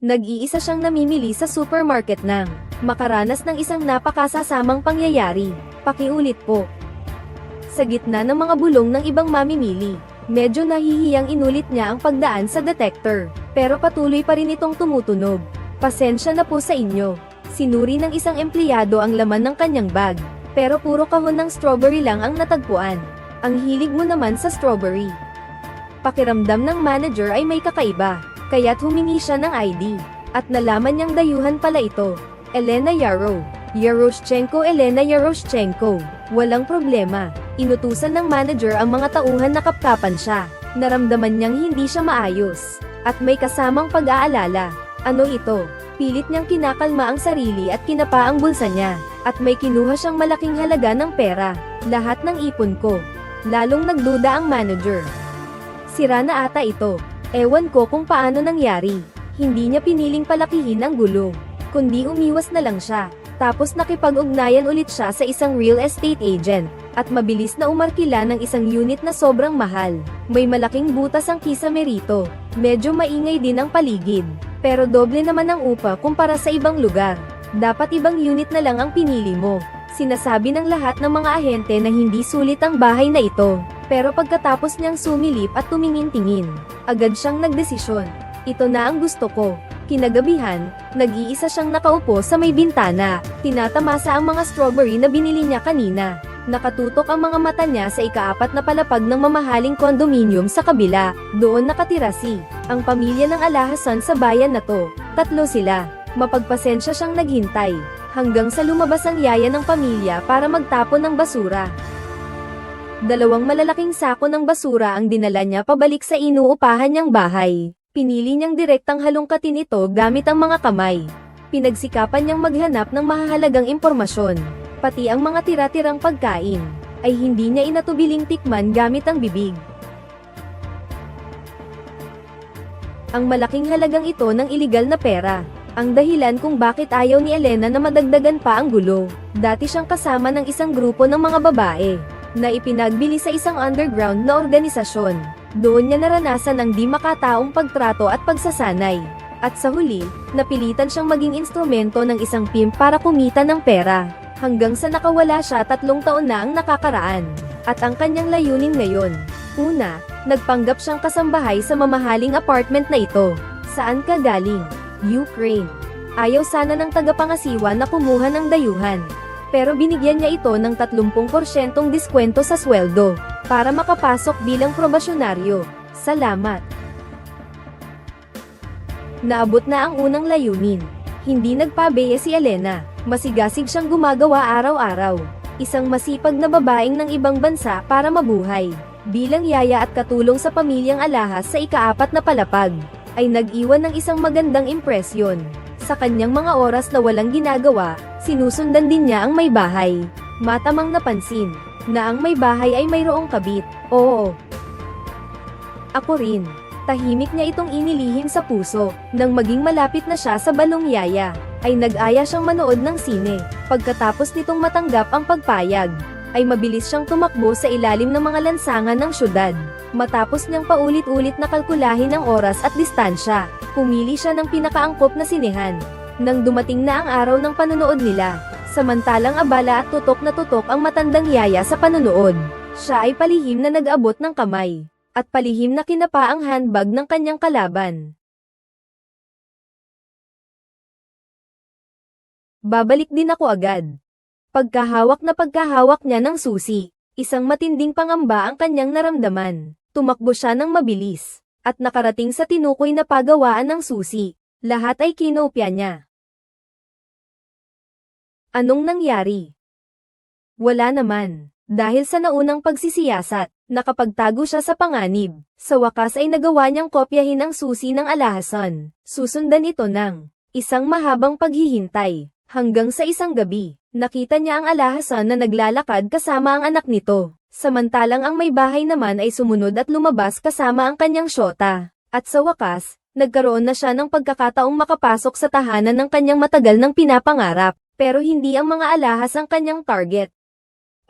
Nag-iisa siyang namimili sa supermarket nang makaranas ng isang napakasasamang pangyayari. Pakiulit po. Sa gitna ng mga bulong ng ibang mamimili, medyo nahihiyang inulit niya ang pagdaan sa detector, pero patuloy pa rin itong tumutunog. Pasensya na po sa inyo. Sinuri ng isang empleyado ang laman ng kanyang bag, pero puro kahon ng strawberry lang ang natagpuan. Ang hilig mo naman sa strawberry. Pakiramdam ng manager ay may kakaiba, kaya't humingi siya ng ID, at nalaman niyang dayuhan pala ito. Elena Yarrow. Yaroshchenko Elena Yaroshchenko. Walang problema. Inutusan ng manager ang mga tauhan na kapkapan siya. Naramdaman niyang hindi siya maayos. At may kasamang pag-aalala. Ano ito? Pilit niyang kinakalma ang sarili at kinapa ang bulsa niya. At may kinuha siyang malaking halaga ng pera. Lahat ng ipon ko. Lalong nagduda ang manager. Sira na ata ito. Ewan ko kung paano nangyari. Hindi niya piniling palakihin ang gulo. Kundi umiwas na lang siya. Tapos nakipag-ugnayan ulit siya sa isang real estate agent. At mabilis na umarkila ng isang unit na sobrang mahal. May malaking butas ang kisame rito. Medyo maingay din ang paligid. Pero doble naman ang upa kumpara sa ibang lugar. Dapat ibang unit na lang ang pinili mo. Sinasabi ng lahat ng mga ahente na hindi sulit ang bahay na ito. Pero pagkatapos niyang sumilip at tumingin-tingin, agad siyang nagdesisyon. Ito na ang gusto ko. Kinagabihan, nag-iisa siyang nakaupo sa may bintana. Tinatamasa ang mga strawberry na binili niya kanina. Nakatutok ang mga mata niya sa ikaapat na palapag ng mamahaling kondominium sa kabila. Doon nakatira si, ang pamilya ng alahasan sa bayan na to. Tatlo sila. Mapagpasensya siyang naghintay. Hanggang sa lumabas ang yaya ng pamilya para magtapon ng basura. Dalawang malalaking sako ng basura ang dinala niya pabalik sa inuupahan niyang bahay. Pinili niyang direktang halongkatin ito gamit ang mga kamay. Pinagsikapan niyang maghanap ng mahahalagang impormasyon. Pati ang mga tira-tirang pagkain, ay hindi niya inatubiling tikman gamit ang bibig. Ang malaking halagang ito ng iligal na pera. Ang dahilan kung bakit ayaw ni Elena na madagdagan pa ang gulo. Dati siyang kasama ng isang grupo ng mga babae, na ipinagbili sa isang underground na organisasyon. Doon niya naranasan ang di makataong pagtrato at pagsasanay. At sa huli, napilitan siyang maging instrumento ng isang pimp para kumita ng pera. Hanggang sa nakawala siya tatlong taon na ang nakakaraan. At ang kanyang layunin ngayon. Una, nagpanggap siyang kasambahay sa mamahaling apartment na ito. Saan ka galing? Ukraine. Ayaw sana ng tagapangasiwa na kumuha ng dayuhan. Pero binigyan niya ito ng 30% diskwento sa sweldo, para makapasok bilang probasyonaryo. Salamat. Naabot na ang unang layunin. Hindi nagpabeye si Elena, masigasig siyang gumagawa araw-araw. Isang masipag na babaeng ng ibang bansa para mabuhay. Bilang yaya at katulong sa pamilyang alahas sa ikaapat na palapag, ay nag-iwan ng isang magandang impresyon. Sa kanyang mga oras na walang ginagawa, sinusundan din niya ang may bahay. Matamang napansin, na ang may bahay ay mayroong kabit. Oo. Ako rin. Tahimik niya itong inilihim sa puso, nang maging malapit na siya sa balong yaya, ay nag-aya siyang manood ng sine. Pagkatapos nitong matanggap ang pagpayag, ay mabilis siyang tumakbo sa ilalim ng mga lansangan ng syudad. Matapos niyang paulit-ulit na kalkulahin ang oras at distansya, pumili siya ng pinakaangkop na sinehan. Nang dumating na ang araw ng panonood nila, samantalang abala at tutok na tutok ang matandang yaya sa panonood, siya ay palihim na nag-abot ng kamay, at palihim na kinapa ang handbag ng kanyang kalaban. Babalik din ako agad. Pagkahawak na pagkahawak niya ng susi, isang matinding pangamba ang kanyang naramdaman. Tumakbo siya ng mabilis, at nakarating sa tinukoy na pagawaan ng susi. Lahat ay kinopya niya. Anong nangyari? Wala naman. Dahil sa naunang pagsisiyasat, nakapagtago siya sa panganib. Sa wakas ay nagawa niyang kopyahin ang susi ng alahasan. Susundan ito ng isang mahabang paghihintay. Hanggang sa isang gabi, nakita niya ang alahasan na naglalakad kasama ang anak nito. Samantalang ang may bahay naman ay sumunod at lumabas kasama ang kanyang syota. At sa wakas, nagkaroon na siya ng pagkakataong makapasok sa tahanan ng kanyang matagal ng pinapangarap. Pero hindi ang mga alahas ang kanyang target.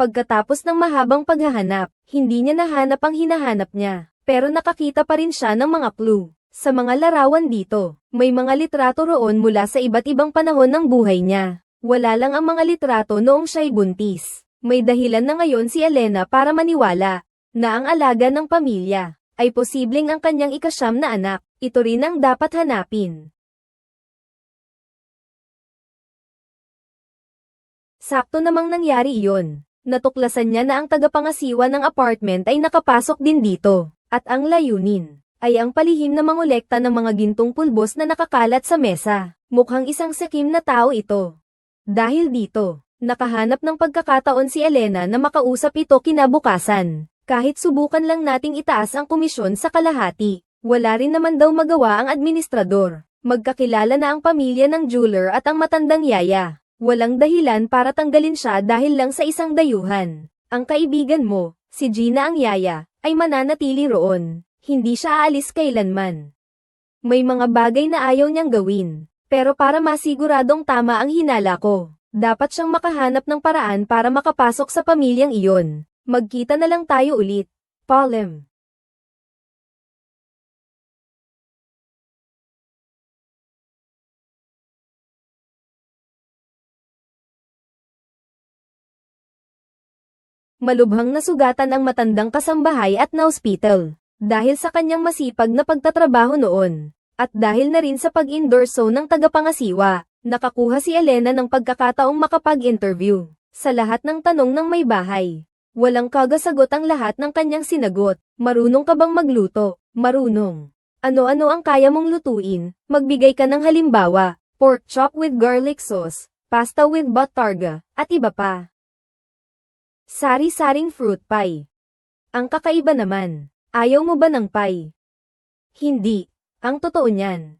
Pagkatapos ng mahabang paghahanap, hindi niya nahanap ang hinahanap niya. Pero nakakita pa rin siya ng mga clue. Sa mga larawan dito, may mga litrato roon mula sa iba't ibang panahon ng buhay niya. Wala lang ang mga litrato noong siya'y buntis. May dahilan na ngayon si Elena para maniwala na ang alaga ng pamilya ay posibleng ang kanyang ikasyam na anak. Ito rin ang dapat hanapin. Sakto namang nangyari iyon. Natuklasan niya na ang tagapangasiwa ng apartment ay nakapasok din dito, at ang layunin ay ang palihim na mangolekta ng mga gintong pulbos na nakakalat sa mesa. Mukhang isang sakim na tao ito. Dahil dito, nakahanap ng pagkakataon si Elena na makausap ito kinabukasan. Kahit subukan lang nating itaas ang komisyon sa kalahati, wala rin naman daw magawa ang administrador. Magkakilala na ang pamilya ng jeweler at ang matandang yaya. Walang dahilan para tanggalin siya dahil lang sa isang dayuhan. Ang kaibigan mo, si Gina ang yaya, ay mananatili roon. Hindi siya aalis kailanman. May mga bagay na ayaw niyang gawin. Pero para masiguradong tama ang hinala ko, dapat siyang makahanap ng paraan para makapasok sa pamilyang iyon. Magkita na lang tayo ulit. Paulem. Malubhang nasugatan ang matandang kasambahay at na-hospital. Dahil sa kanyang masipag na pagtatrabaho noon, at dahil na rin sa pag-endorso ng tagapangasiwa, nakakuha si Elena ng pagkakataong makapag-interview. Sa lahat ng tanong ng may bahay, walang kagasagot ang lahat ng kanyang sinagot. Marunong ka bang magluto? Marunong. Ano-ano ang kaya mong lutuin? Magbigay ka ng halimbawa, pork chop with garlic sauce, pasta with batarga, at iba pa. Sari-saring fruit pie. Ang kakaiba naman, ayaw mo ba ng pie? Hindi. Ang totoo niyan.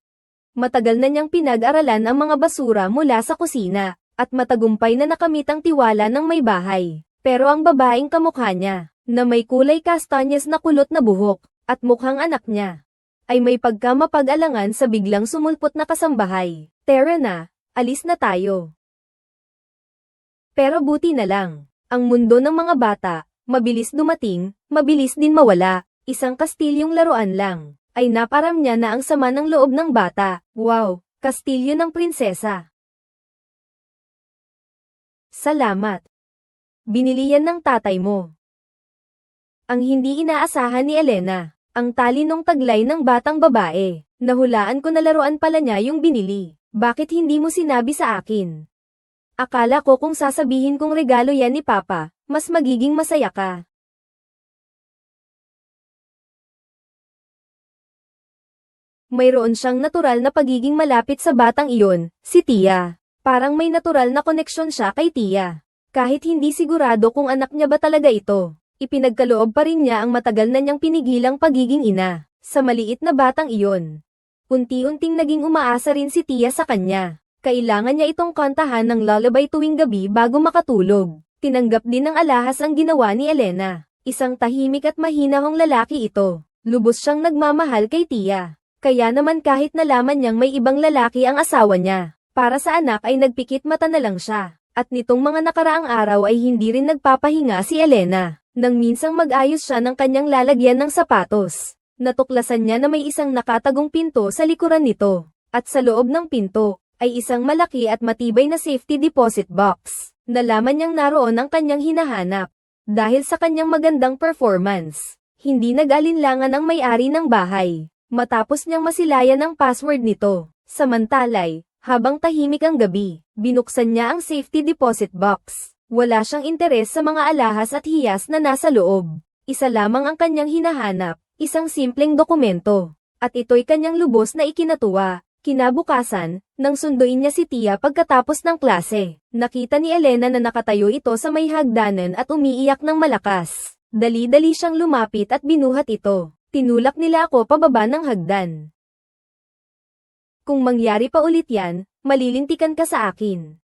Matagal na niyang pinag-aralan ang mga basura mula sa kusina, at matagumpay na nakamit ang tiwala ng may bahay. Pero ang babaeng kamukha niya, na may kulay kastanyes na kulot na buhok, at mukhang anak niya, ay may pagkamapag-alangan sa biglang sumulpot na kasambahay. Tara na, alis na tayo. Pero buti na lang, ang mundo ng mga bata, mabilis dumating, mabilis din mawala, isang kastilyong laruan lang, ay naparam niya na ang sama ng loob ng bata. Wow, kastilyo ng prinsesa. Salamat. Binili yan ng tatay mo. Ang hindi inaasahan ni Elena, ang talinong taglay ng batang babae. Nahulaan ko na laruan pala niya yung binili. Bakit hindi mo sinabi sa akin? Akala ko kung sasabihin kong regalo yan ni Papa, mas magiging masaya ka. Mayroon siyang natural na pagiging malapit sa batang iyon, si Tia. Parang may natural na koneksyon siya kay Tia. Kahit hindi sigurado kung anak niya ba talaga ito, ipinagkaloob pa rin niya ang matagal na niyang pinigilang pagiging ina, sa maliit na batang iyon. Unti-unting naging umaasa rin si Tia sa kanya. Kailangan niya itong kantahan ng lullaby tuwing gabi bago makatulog. Tinanggap din ng alahas ang ginawa ni Elena. Isang tahimik at mahinahong lalaki ito. Lubos siyang nagmamahal kay Tia. Kaya naman kahit nalaman niyang may ibang lalaki ang asawa niya, para sa anak ay nagpikit mata na lang siya. At nitong mga nakaraang araw ay hindi rin nagpapahinga si Elena, nang minsang mag-ayos siya ng kanyang lalagyan ng sapatos. Natuklasan niya na may isang nakatagong pinto sa likuran nito, at sa loob ng pinto, ay isang malaki at matibay na safety deposit box. Nalaman niyang naroon ang kanyang hinahanap. Dahil sa kanyang magandang performance, hindi nag-alinlangan ang may-ari ng bahay. Matapos niyang masilayan ang password nito, samantalay, habang tahimik ang gabi, binuksan niya ang safety deposit box. Wala siyang interes sa mga alahas at hiyas na nasa loob. Isa lamang ang kanyang hinahanap, isang simpleng dokumento. At ito'y kanyang lubos na ikinatuwa. Kinabukasan, nang sunduin niya si Tia pagkatapos ng klase, nakita ni Elena na nakatayo ito sa may hagdanan at umiiyak ng malakas. Dali-dali siyang lumapit at binuhat ito. Tinulak nila ako pababa ng hagdan. Kung mangyari pa ulit yan, malilintikan ka sa akin.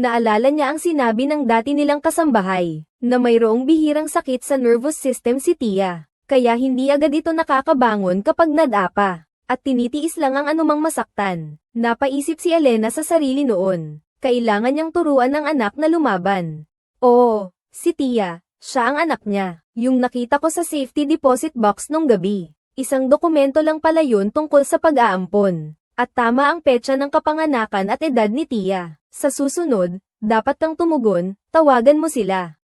Naalala niya ang sinabi ng dati nilang kasambahay, na mayroong bihirang sakit sa nervous system si Tia, kaya hindi agad ito nakakabangon kapag nadapa, at tinitiis lang ang anumang masaktan. Napaisip si Elena sa sarili noon, kailangan niyang turuan ng anak na lumaban. Oo, si Tia, siya ang anak niya, yung nakita ko sa safety deposit box nung gabi. Isang dokumento lang pala yun tungkol sa pag-aampon. At tama ang petsa ng kapanganakan at edad ni Tia. Sa susunod, dapat kang tumugon, tawagan mo sila.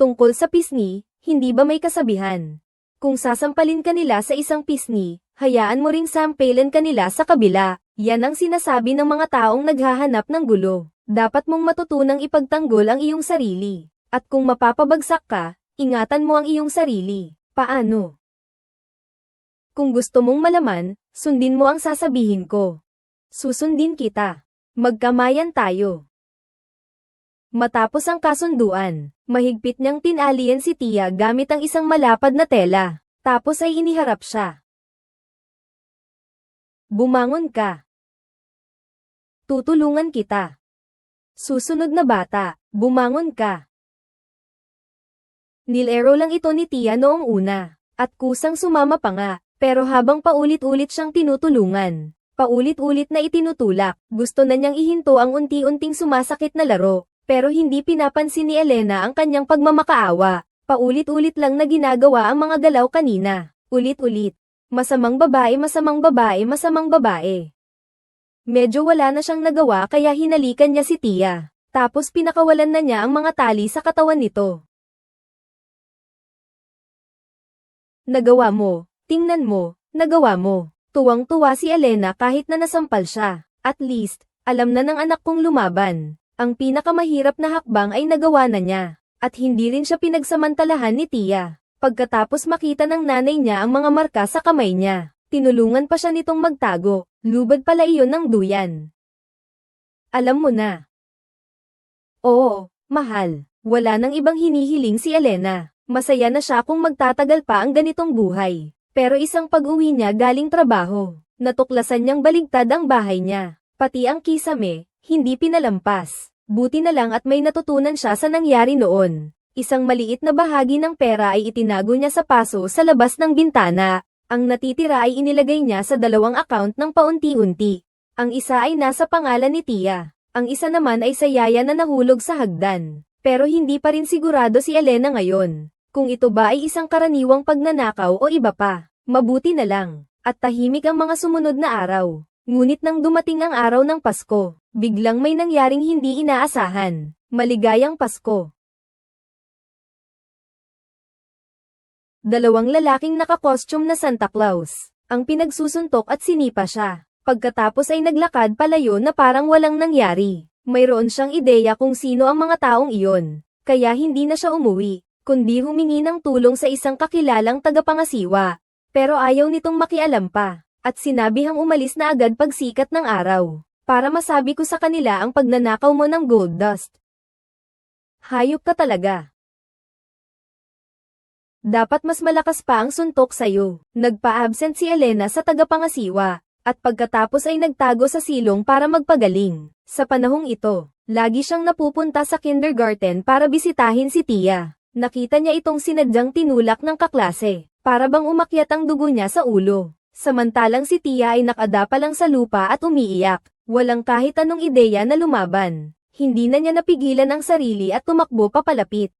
Tungkol sa pisngi, hindi ba may kasabihan? Kung sasampalin ka nila sa isang pisngi, hayaan mo ring sampailan ka nila sa kabila. Yan ang sinasabi ng mga taong naghahanap ng gulo. Dapat mong matutunang ipagtanggol ang iyong sarili. At kung mapapabagsak ka, ingatan mo ang iyong sarili. Paano? Kung gusto mong malaman, sundin mo ang sasabihin ko. Susundin kita. Magkamayan tayo. Matapos ang kasunduan, mahigpit niyang tinalian si Tia gamit ang isang malapad na tela. Tapos ay iniharap siya. Bumangon ka. Tutulungan kita. Susunod na bata, bumangon ka. Nilero lang ito ni Tia noong una, at kusang sumama pa nga, pero habang paulit-ulit siyang tinutulungan, paulit-ulit na itinutulak, gusto na niyang ihinto ang unti-unting sumasakit na laro, pero hindi pinapansin ni Elena ang kanyang pagmamakaawa. Paulit-ulit lang na ginagawa ang mga galaw kanina. Ulit-ulit. Masamang babae, masamang babae, masamang babae. Medyo wala na siyang nagawa kaya hinalikan niya si Tia. Tapos pinakawalan na niya ang mga tali sa katawan nito. Nagawa mo, tingnan mo, nagawa mo. Tuwang-tuwa si Elena kahit na nasampal siya. At least, alam na ng anak kong lumaban. Ang pinakamahirap na hakbang ay nagawa na niya. At hindi rin siya pinagsamantalahan ni Tia. Pagkatapos makita ng nanay niya ang mga marka sa kamay niya, tinulungan pa siya nitong magtago. Lubad pala iyon ng duyan. Alam mo na. Oo, mahal. Wala nang ibang hinihiling si Elena. Masaya na siya kung magtatagal pa ang ganitong buhay. Pero isang pag-uwi niya galing trabaho, natuklasan niyang baligtad ang bahay niya. Pati ang kisame, hindi pinalampas. Buti na lang at may natutunan siya sa nangyari noon. Isang maliit na bahagi ng pera ay itinago niya sa paso sa labas ng bintana. Ang natitira ay inilagay niya sa dalawang account ng paunti-unti. Ang isa ay nasa pangalan ni Tia. Ang isa naman ay sa yaya na nahulog sa hagdan. Pero hindi pa rin sigurado si Elena ngayon. Kung ito ba ay isang karaniwang pagnanakaw o iba pa. Mabuti na lang. At tahimik ang mga sumunod na araw. Ngunit nang dumating ang araw ng Pasko, biglang may nangyaring hindi inaasahan. Maligayang Pasko. Dalawang lalaking nakakostyum na Santa Claus, ang pinagsusuntok at sinipa siya. Pagkatapos ay naglakad palayo na parang walang nangyari. Mayroon siyang ideya kung sino ang mga taong iyon. Kaya hindi na siya umuwi, kundi humingi ng tulong sa isang kakilalang tagapangasiwa. Pero ayaw nitong makialam pa, at sinabihang umalis na agad pagsikat ng araw, para masabi ko sa kanila ang pagnanakaw mo ng gold dust. Hayop ka talaga. Dapat mas malakas pa ang suntok sa'yo. Nagpa-absent si Elena sa tagapangasiwa, at pagkatapos ay nagtago sa silong para magpagaling. Sa panahong ito, lagi siyang napupunta sa kindergarten para bisitahin si Tia. Nakita niya itong sinadyang tinulak ng kaklase, para bang umakyat ang dugo niya sa ulo. Samantalang si Tia ay nakadapa lang sa lupa at umiiyak, walang kahit anong ideya na lumaban. Hindi na niya napigilan ang sarili at tumakbo papalapit.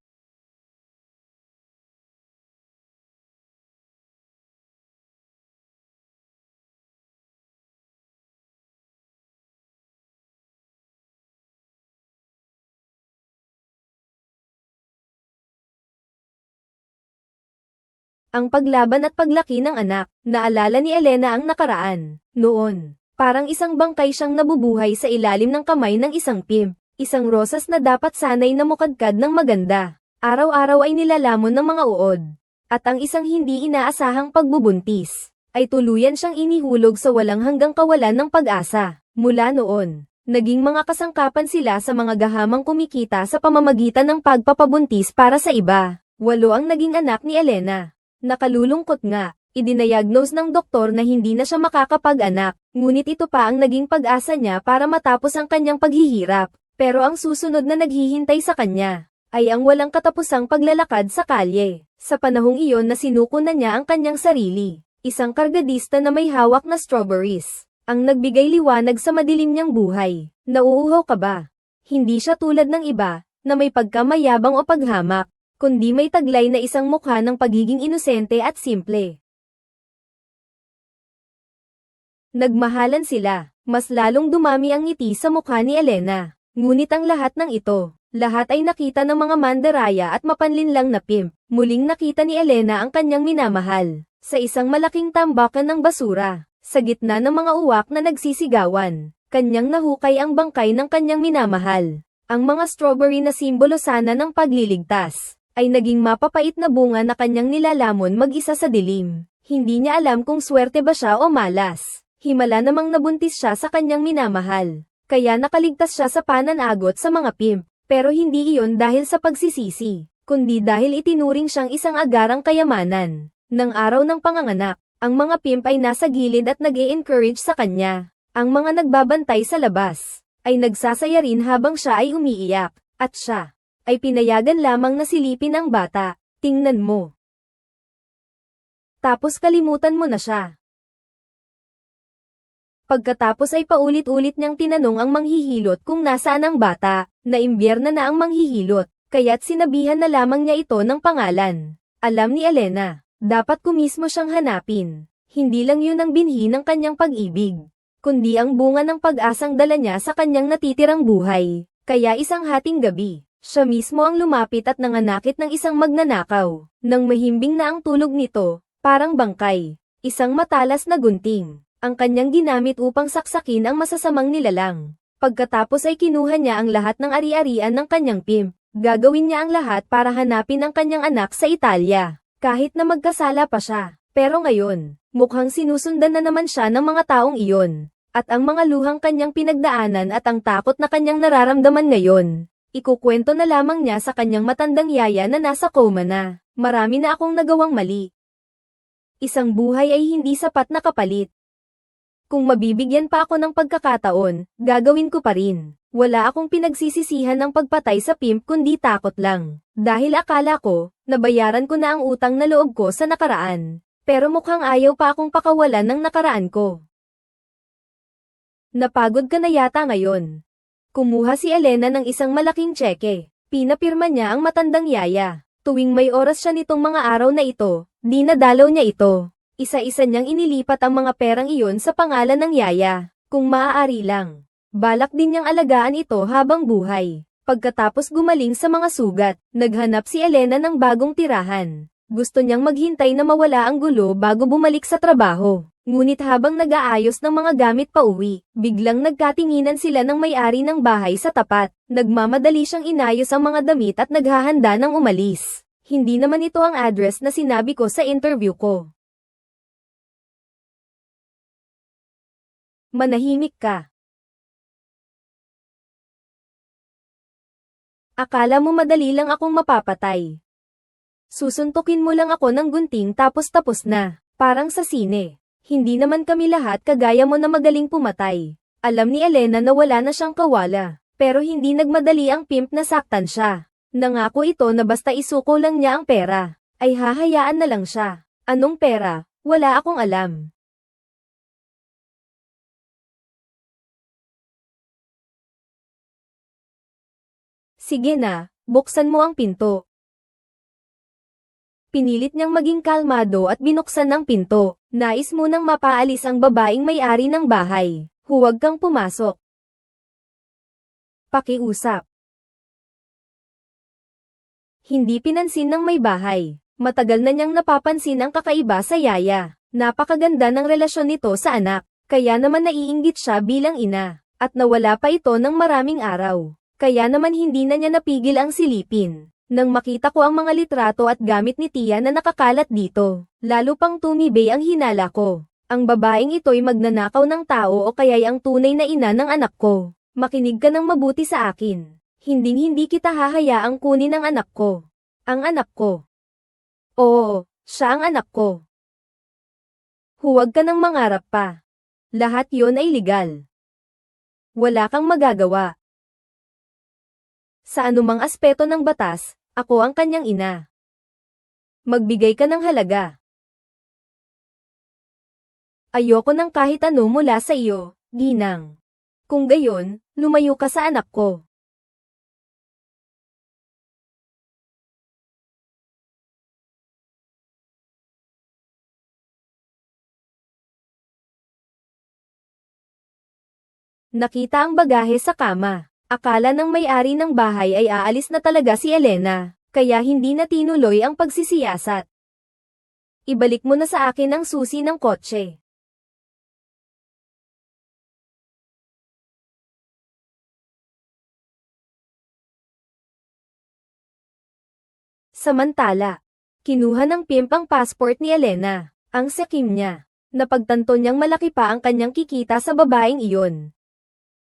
Ang paglaban at paglaki ng anak, naalala ni Elena ang nakaraan. Noon, parang isang bangkay siyang nabubuhay sa ilalim ng kamay ng isang pimp. Isang rosas na dapat sanay na mukadkad ng maganda. Araw-araw ay nilalamon ng mga uod. At ang isang hindi inaasahang pagbubuntis, ay tuluyan siyang inihulog sa walang hanggang kawalan ng pag-asa. Mula noon, naging mga kasangkapan sila sa mga gahamang kumikita sa pamamagitan ng pagpapabuntis para sa iba. Walo ang naging anak ni Elena. Nakalulungkot nga, idinayagnos ng doktor na hindi na siya makakapag-anak, ngunit ito pa ang naging pag-asa niya para matapos ang kanyang paghihirap. Pero ang susunod na naghihintay sa kanya, ay ang walang katapusang paglalakad sa kalye. Sa panahong iyon na sinuko na niya ang kanyang sarili, isang kargadista na may hawak na strawberries, ang nagbigay liwanag sa madilim niyang buhay. Nauuhaw ka ba? Hindi siya tulad ng iba, na may pagkamayabang o paghamak, kundi may taglay na isang mukha ng pagiging inosente at simple. Nagmahalan sila. Mas lalong dumami ang ngiti sa mukha ni Elena. Ngunit ang lahat ng ito, lahat ay nakita ng mga mandaraya at mapanlinlang na pimp. Muling nakita ni Elena ang kanyang minamahal. Sa isang malaking tambakan ng basura. Sa gitna ng mga uwak na nagsisigawan. Kanyang nahukay ang bangkay ng kanyang minamahal. Ang mga strawberry na simbolo sana ng pagliligtas ay naging mapapait na bunga na kanyang nilalamon mag-isa sa dilim. Hindi niya alam kung swerte ba siya o malas. Himala namang nabuntis siya sa kanyang minamahal. Kaya nakaligtas siya sa pananagot sa mga pimp. Pero hindi iyon dahil sa pagsisisi, kundi dahil itinuring siyang isang agarang kayamanan. Nang araw ng panganganak, ang mga pimp ay nasa gilid at nag encourage sa kanya. Ang mga nagbabantay sa labas, ay nagsasaya rin habang siya ay umiiyak, at siya, ay pinayagan lamang na silipin ang bata, tingnan mo. Tapos kalimutan mo na siya. Pagkatapos ay paulit-ulit niyang tinanong ang manghihilot kung nasaan ang bata, na imbierna na ang manghihilot, kaya't sinabihan na lamang niya ito ng pangalan. Alam ni Elena, dapat ko mismo siyang hanapin. Hindi lang yun ang binhi ng kanyang pag-ibig, kundi ang bunga ng pag-asang dala niya sa kanyang natitirang buhay. Kaya isang hating gabi, siya mismo ang lumapit at nanganakit ng isang magnanakaw. Nang mahimbing na ang tulog nito, parang bangkay, isang matalas na gunting ang kanyang ginamit upang saksakin ang masasamang nilalang. Pagkatapos ay kinuha niya ang lahat ng ari-arian ng kanyang pimp. Gagawin niya ang lahat para hanapin ang kanyang anak sa Italia. Kahit na magkasala pa siya. Pero ngayon, mukhang sinusundan na naman siya ng mga taong iyon. At ang mga luhang kanyang pinagdaanan at ang takot na kanyang nararamdaman ngayon. Ikukwento na lamang niya sa kanyang matandang yaya na nasa coma na. Marami na akong nagawang mali. Isang buhay ay hindi sapat na kapalit. Kung mabibigyan pa ako ng pagkakataon, gagawin ko pa rin. Wala akong pinagsisisihan ng pagpatay sa pimp kundi takot lang. Dahil akala ko, nabayaran ko na ang utang na loob ko sa nakaraan. Pero mukhang ayaw pa akong pakawalan ng nakaraan ko. Napagod ka na yata ngayon. Kumuha si Elena ng isang malaking tseke. Pinapirma niya ang matandang yaya. Tuwing may oras siya nitong mga araw na ito, di nadalaw niya ito. Isa-isa niyang inilipat ang mga perang iyon sa pangalan ng yaya, kung maaari lang. Balak din niyang alagaan ito habang buhay. Pagkatapos gumaling sa mga sugat, naghanap si Elena ng bagong tirahan. Gusto niyang maghintay na mawala ang gulo bago bumalik sa trabaho. Ngunit habang nag-aayos ng mga gamit pa uwi, biglang nagkatinginan sila ng may-ari ng bahay sa tapat. Nagmamadali siyang inayos ang mga damit at naghahanda ng umalis. Hindi naman ito ang address na sinabi ko sa interview ko. Manahimik ka. Akala mo madali lang akong mapapatay. Susuntukin mo lang ako ng gunting tapos tapos na, parang sa sine. Hindi naman kami lahat kagaya mo na magaling pumatay. Alam ni Elena na wala na siyang kawala, pero hindi nagmadali ang pimp na saktan siya. Nangako ito na basta isuko lang niya ang pera, ay hahayaan na lang siya. Anong pera? Wala akong alam. Sige na, buksan mo ang pinto. Pinilit niyang maging kalmado at binuksan ang pinto. Nais munang mapaalis ang babaeng may-ari ng bahay. Huwag kang pumasok. Pakiusap. Hindi pinansin ng may bahay. Matagal na niyang napapansin ang kakaiba sa yaya. Napakaganda ng relasyon nito sa anak. Kaya naman naiinggit siya bilang ina. At nawala pa ito ng maraming araw. Kaya naman hindi na niya napigil ang silipin. Nang makita ko ang mga litrato at gamit ni Tia na nakakalat dito, lalo pang tumibay ang hinala ko. Ang babaeng ito'y magnanakaw ng tao o kaya'y ang tunay na ina ng anak ko. Makinig ka ng mabuti sa akin. Hinding-hindi kita hahayaang kunin ang anak ko. Ang anak ko. Oo, siya ang anak ko. Huwag ka nang mangarap pa. Lahat yon ay legal. Wala kang magagawa. Sa anumang aspeto ng batas, ako ang kanyang ina. Magbigay ka ng halaga. Ayoko ng kahit ano mula sa iyo, ginang. Kung gayon, lumayo ka sa anak ko. Nakita ang bagahe sa kama. Akala ng may-ari ng bahay ay aalis na talaga si Elena, kaya hindi na tinuloy ang pagsisiyasat. Ibalik mo na sa akin ang susi ng kotse. Samantala, kinuha ng pimp ang passport ni Elena, ang sakim niya. Napagtanto niyang malaki pa ang kanyang kikita sa babaeng iyon.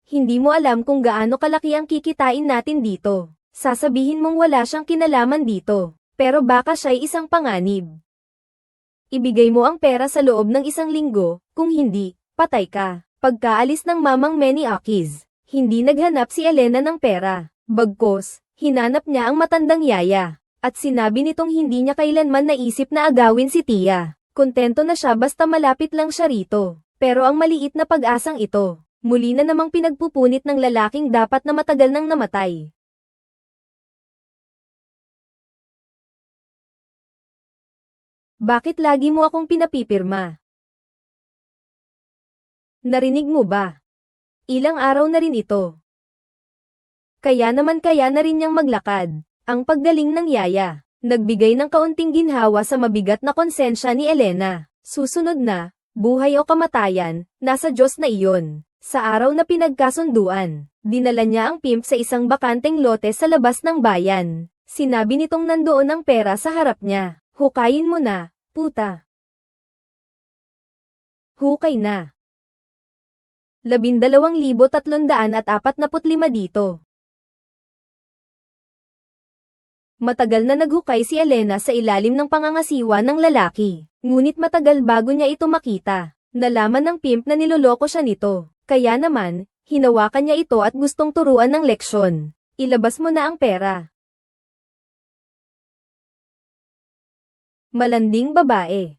Hindi mo alam kung gaano kalaki ang kikitain natin dito. Sasabihin mong wala siyang kinalaman dito, pero baka siya'y isang panganib. Ibigay mo ang pera sa loob ng isang linggo, kung hindi, patay ka. Pagkaalis ng mamang Manny Akiz, hindi naghanap si Elena ng pera. Bagkos, hinanap niya ang matandang yaya, at sinabi nitong hindi niya kailanman naisip na agawin si Tia. Kontento na siya basta malapit lang siya rito. Pero ang maliit na pag-asang ito, muli na namang pinagpupunit ng lalaking dapat na matagal nang namatay. Bakit lagi mo akong pinapipirma? Narinig mo ba? Ilang araw na rin ito. Kaya naman kaya na rin niyang maglakad. Ang paggaling ng yaya, nagbigay ng kaunting ginhawa sa mabigat na konsensya ni Elena. Susunod na, buhay o kamatayan, nasa Diyos na iyon. Sa araw na pinagkasunduan, dinala niya ang pimp sa isang bakanteng lote sa labas ng bayan. Sinabi nitong nandoon ang pera sa harap niya. Hukayin mo na, puta. Hukay na. Labindalawang libo tatlundaan at apat naput lima dito. Matagal na naghukay si Elena sa ilalim ng pangangasiwa ng lalaki. Ngunit matagal bago niya ito makita. Nalaman ng pimp na niloloko siya nito. Kaya naman, hinawakan niya ito at gustong turuan ng leksyon. Ilabas mo na ang pera. Malanding babae.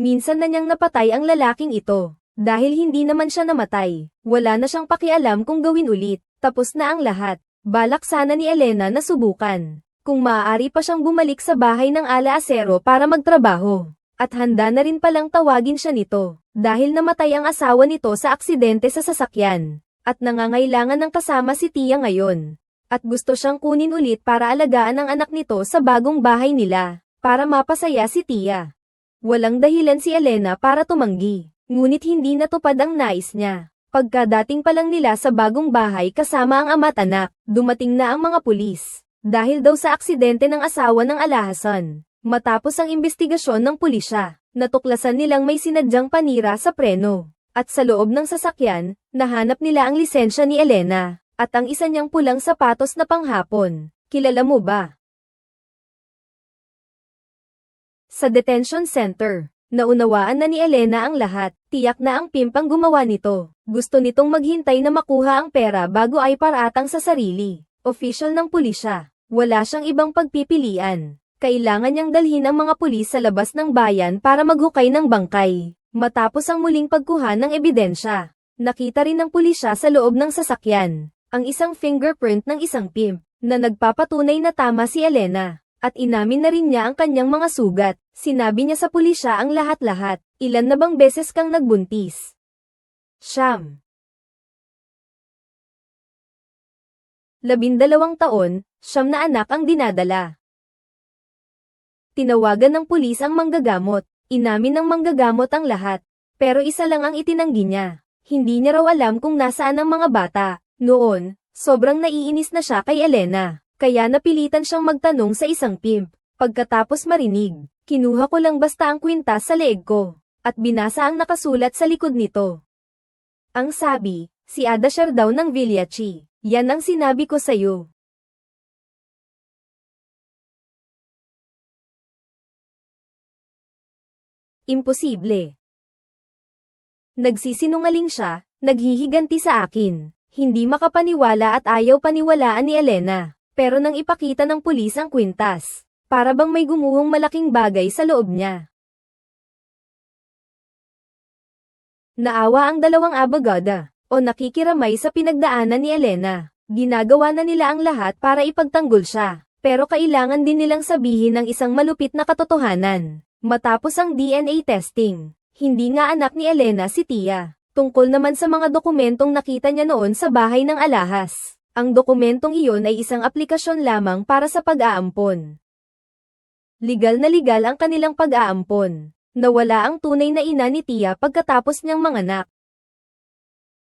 Minsan na niyang napatay ang lalaking ito. Dahil hindi naman siya namatay, wala na siyang pakialam kung gawin ulit, tapos na ang lahat. Balak sana ni Elena na subukan. Kung maaari pa siyang bumalik sa bahay ng ala asero para magtrabaho. At handa na rin palang tawagin siya nito, dahil namatay ang asawa nito sa aksidente sa sasakyan. At nangangailangan ng kasama si Tia ngayon. At gusto siyang kunin ulit para alagaan ang anak nito sa bagong bahay nila, para mapasaya si Tia. Walang dahilan si Elena para tumanggi. Ngunit hindi natupad ang nais niya. Pagkadating pa lang nila sa bagong bahay kasama ang ama at anak, dumating na ang mga pulis. Dahil daw sa aksidente ng asawa ng alahasan. Matapos ang investigasyon ng pulisya, natuklasan nilang may sinadyang panira sa preno. At sa loob ng sasakyan, nahanap nila ang lisensya ni Elena, at ang isa niyang pulang sapatos na panghapon. Kilala mo ba? Sa detention center, Naunawaan na ni Elena ang lahat, tiyak na ang pimpang gumawa nito. Gusto nitong maghintay na makuha ang pera bago ay paratang sa sarili. Official ng pulisya, wala siyang ibang pagpipilian. Kailangan niyang dalhin ang mga pulis sa labas ng bayan para maghukay ng bangkay. Matapos ang muling pagkuha ng ebidensya, nakita rin ng pulisya sa loob ng sasakyan, ang isang fingerprint ng isang pimp, na nagpapatunay na tama si Elena. At inamin na rin niya ang kanyang mga sugat. Sinabi niya sa pulisya ang lahat-lahat. Ilan na bang beses kang nagbuntis? Siyam. Labindalawang taon, siyam na anak ang dinadala. Tinawagan ng pulis ang manggagamot. Inamin ng manggagamot ang lahat. Pero isa lang ang itinanggi niya. Hindi niya raw alam kung nasaan ang mga bata. Noon, sobrang naiinis na siya kay Elena. Kaya napilitan siyang magtanong sa isang pimp. Pagkatapos marinig, kinuha ko lang basta ang kwintas sa leeg ko. At binasa ang nakasulat sa likod nito. Ang sabi, si Ada Shar daw ng Villachi. Yan ang sinabi ko sa'yo. Imposible. Nagsisinungaling siya, naghihiganti sa akin. Hindi makapaniwala at ayaw paniwalaan ni Elena. Pero nang ipakita ng pulis ang kwintas, para bang may gumuhong malaking bagay sa loob niya. Naawa ang dalawang abogada, o nakikiramay sa pinagdaanan ni Elena. Ginagawa na nila ang lahat para ipagtanggol siya, pero kailangan din nilang sabihin ng isang malupit na katotohanan. Matapos ang DNA testing, hindi nga anak ni Elena si Tia. Tungkol naman sa mga dokumentong nakita niya noon sa bahay ng alahas. Ang dokumentong iyon ay isang aplikasyon lamang para sa pag-aampon. Legal na legal ang kanilang pag-aampon. Nawala ang tunay na ina ni Tia pagkatapos niyang manganak.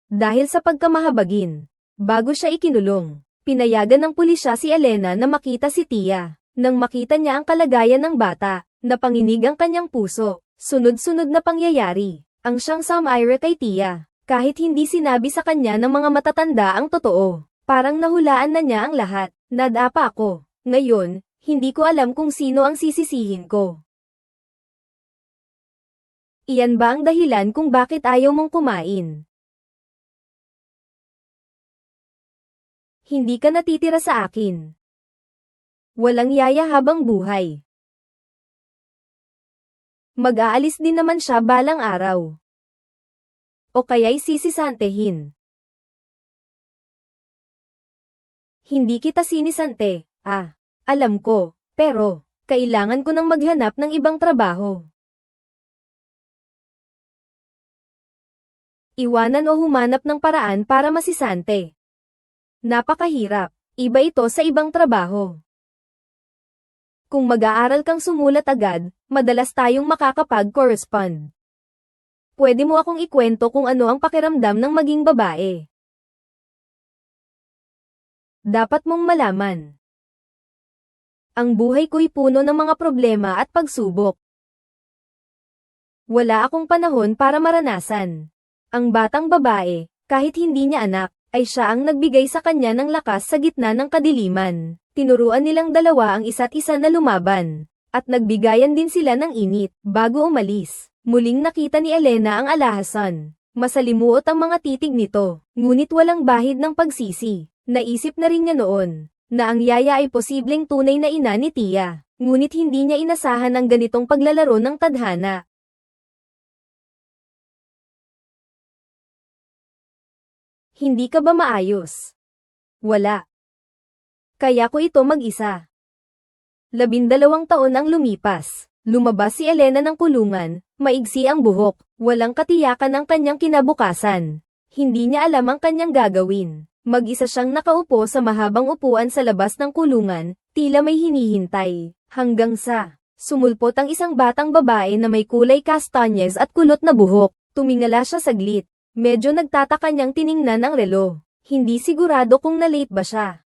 Dahil sa pagkamahabagin, bago siya ikinulong, pinayagan ng pulisya si Elena na makita si Tia. Nang makita niya ang kalagayan ng bata, napanginig ang kanyang puso, sunod-sunod na pangyayari, ang siyang samaire kay Tia. Kahit hindi sinabi sa kanya ng mga matatanda ang totoo, parang nahulaan na niya ang lahat, nadapa ako. Ngayon, hindi ko alam kung sino ang sisisihin ko. Iyan ba ang dahilan kung bakit ayaw mong kumain? Hindi ka natitira sa akin. Walang yaya habang buhay. Mag-aalis din naman siya balang araw. O kaya'y sisisantehin. Hindi kita sinisante, ah, alam ko, pero, kailangan ko nang maghanap ng ibang trabaho. Iwanan o humanap ng paraan para masisante. Napakahirap. Iba ito sa ibang trabaho. Kung mag-aaral kang sumulat agad, madalas tayong makakapag-correspond. Pwede mo akong ikwento kung ano ang pakiramdam ng maging babae. Dapat mong malaman. Ang buhay ko'y puno ng mga problema at pagsubok. Wala akong panahon para maranasan. Ang batang babae, kahit hindi niya anak, ay siya ang nagbigay sa kanya ng lakas sa gitna ng kadiliman. Tinuruan nilang dalawa ang isa't isa na lumaban. At nagbigayan din sila ng init, bago umalis. Muling nakita ni Elena ang alahasan. Masalimuot ang mga titig nito, ngunit walang bahid ng pagsisi. Naisip na rin niya noon, na ang yaya ay posibleng tunay na ina ni Tia. Ngunit hindi niya inasahan ang ganitong paglalaro ng tadhana. Hindi ka ba maayos? Wala. Kaya ko ito mag-isa. Labindalawang taon ang lumipas. Lumabas si Elena ng kulungan, maigsi ang buhok, walang katiyakan ang kanyang kinabukasan. Hindi niya alam ang kanyang gagawin. Mag-isa siyang nakaupo sa mahabang upuan sa labas ng kulungan, tila may hinihintay. Hanggang sa, sumulpot ang isang batang babae na may kulay kastanyes at kulot na buhok. Tumingala siya saglit. Medyo nagtataka niyang tiningnan ang relo. Hindi sigurado kung na-late ba siya.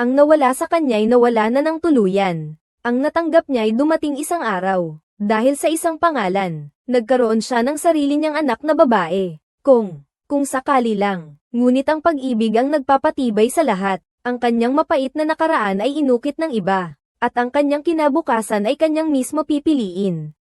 Ang nawala sa kanya'y nawala na ng tuluyan. Ang natanggap niya'y dumating isang araw. Dahil sa isang pangalan, nagkaroon siya ng sarili niyang anak na babae. Kung, kung sakali lang, ngunit ang pag-ibig ang nagpapatibay sa lahat. Ang kanyang mapait na nakaraan ay inukit ng iba, at ang kanyang kinabukasan ay kanyang mismo pipiliin.